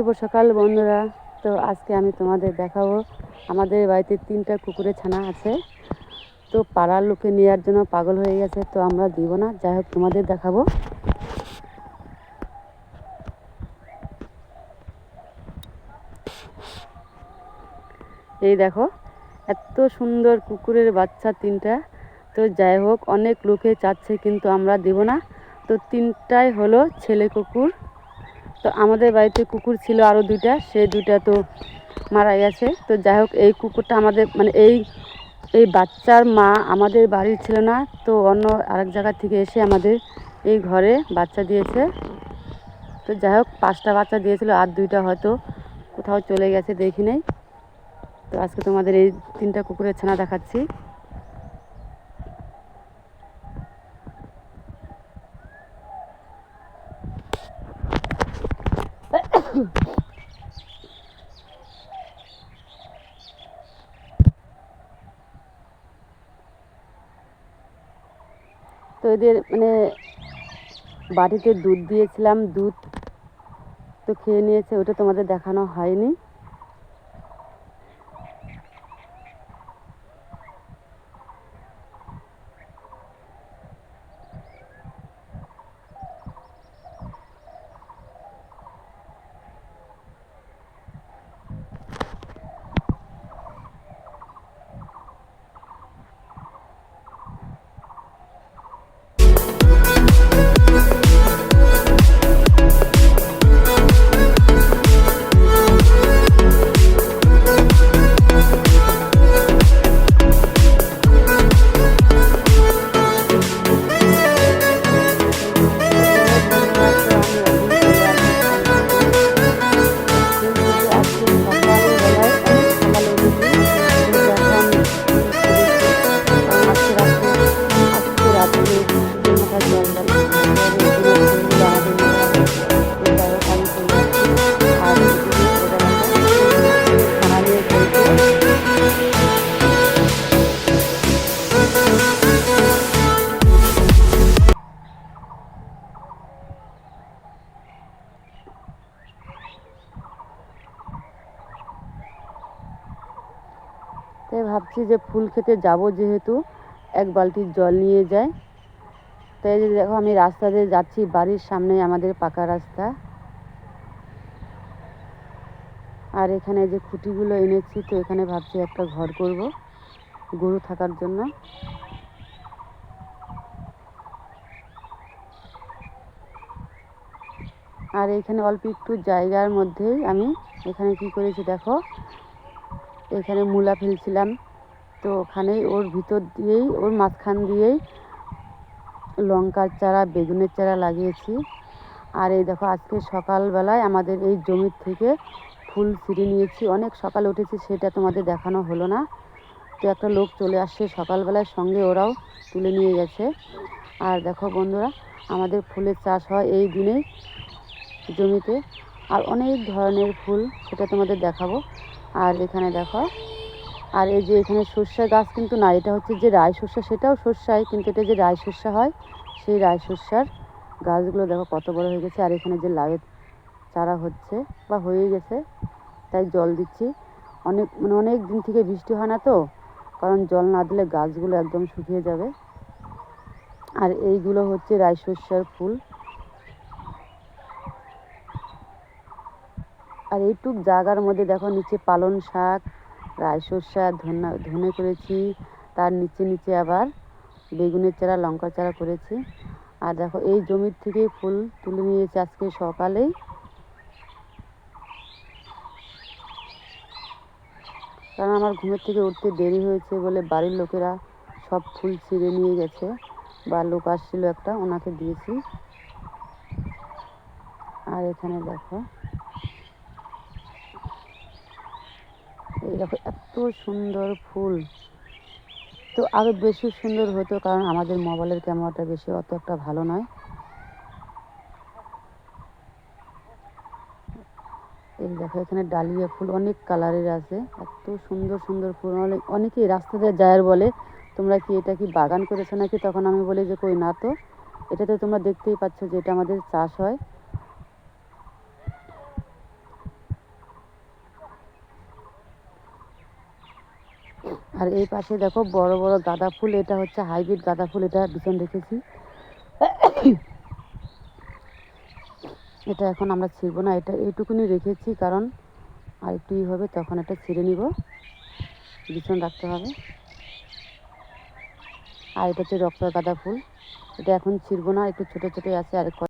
শুভ সকাল, বন্ধুরা। তো আজকে আমি তোমাদের দেখাবো। আমাদের বাড়িতে তিনটা কুকুরের ছানা আছে। তো পাড়ার লোকে নেওয়ার জন্য পাগল হয়ে গেছে, তো আমরা দিব না। যাই হোক, তোমাদের দেখাবো। এই দেখো, এত সুন্দর কুকুরের বাচ্চা তিনটা। তো যাই হোক, অনেক লোকে চাচ্ছে, কিন্তু আমরা দেব না। তো তিনটাই হলো ছেলে কুকুর। তো আমাদের বাড়িতে কুকুর ছিল আরও দুইটা, সেই দুইটা তো মারা গেছে তো যাই হোক, এই কুকুরটা আমাদের মানে এই এই বাচ্চার মা আমাদের বাড়ির ছিল না, তো অন্য আরেক জায়গা থেকে এসে আমাদের এই ঘরে বাচ্চা দিয়েছে। তো যাই হোক, পাঁচটা বাচ্চা দিয়েছিল, আর দুইটা হয়তো কোথাও চলে গেছে, দেখি নেই। তো আজকে তোমাদের এই তিনটা কুকুরের ছানা দেখাচ্ছি। তো এদের মানে বাড়িতে দুধ দিয়েছিলাম দুধ তো খেয়ে নিয়েছে ওটা তোমাদের দেখানো হয়নি। তাই ভাবছি যে ফুল খেতে যাব যেহেতু। এক বালতি জল নিয়ে যাই। তাই দেখো আমি রাস্তা দিয়ে যাচ্ছি, বাড়ির সামনে আমাদের পাকা রাস্তা। আর এখানে যে খুঁটিগুলো এনেছি, তো এখানে ভাবছি একটা ঘর করব গরু থাকার জন্য। আর এখানে অল্প একটু জায়গার মধ্যেই আমি এখানে কি করেছি দেখো এখানে মূলা ফেলছিলাম। তো ওখানেই ওর ভিতর দিয়েই, ওর মাঝখান দিয়েই লঙ্কার চারা, বেগুনের চারা লাগিয়েছি। আর এই দেখো, আজকে সকালবেলায় আমাদের এই জমির থেকে ফুল ছিঁড়ে নিয়েছি। অনেক সকাল উঠেছি, সেটা তোমাদের দেখানো হলো না। তো একটা লোক চলে আসছে, সকালবেলায় সঙ্গে ওরাও তুলে নিয়ে গেছে। আর দেখো বন্ধুরা, আমাদের ফুলের চাষ হয় এই দিনেই জমিতে। আর অনেক ধরনের ফুল, সেটা তোমাদের দেখাবো। আর এখানে দেখো, আর এই যে এখানে সর্ষে গাছ কিন্তু না, এটা হচ্ছে যে রায় শস্যা সেটাও শস্যাই কিন্তু এটা যে রায় শস্যা হয়, সেই রায় শস্যার গাছগুলো দেখো কত বড় হয়ে গেছে, আর এখানে যে লাউয়ের চারা হচ্ছে, বা হয়ে গেছে, তাই জল দিচ্ছি। অনেক মানে অনেক দিন থেকে বৃষ্টি হয় না তো, কারণ জল না দিলে গাছগুলো একদম শুকিয়ে যাবে। আর এইগুলো হচ্ছে রায় শস্যার ফুল। আর এইটুক জায়গার মধ্যে দেখো নিচে পালন শাক, রায় শস্যা ধনা ধনে করেছি, তার নিচে নিচে আবার বেগুনের চারা, লঙ্কার চারা করেছি। আর দেখো এই জমির থেকে ফুল তুলে নিয়েছি আজকে সকালেই। কারণ আমার ঘুমের থেকে উঠতে দেরি হয়েছে বলে বাড়ির লোকেরা সব ফুল ছিঁড়ে নিয়ে গেছে বা লোক আসছিল একটা, ওনাকে দিয়েছি। আর এখানে দেখো এই দেখো, এত সুন্দর ফুল। তো আরও বেশি সুন্দর হতো, কারণ আমাদের মোবাইলের ক্যামেরাটা বেশি অত একটা ভালো নয়। এই দেখো, এখানে ডালিয়া ফুল অনেক কালারের আছে, এত সুন্দর সুন্দর ফুল। অনেক, অনেকেই রাস্তা দিয়ে যায় বলে, তোমরা কি এটা কি বাগান করেছ নাকি? তখন আমি বলি যে, কই না তো। এটা তো তোমরা দেখতেই পাচ্ছ যে এটা আমাদের চাষ হয়। আর এই পাশে দেখো বড় বড় গাঁদা ফুল, এটা হচ্ছে হাইব্রিড গাঁদা ফুল, এটা ভীষণ রেখেছি এটা এখন আমরা ছিঁড়বো না, এটা এইটুকুনি রেখেছি, কারণ আর একটু হবে, তখন এটা ছিঁড়ে নিব। ভীষণ রাখতে হবে। আর এটা হচ্ছে রক্ত গাঁদা ফুল, এটা এখন ছিঁড়বো না, একটু ছোটো ছোটোই আছে, আর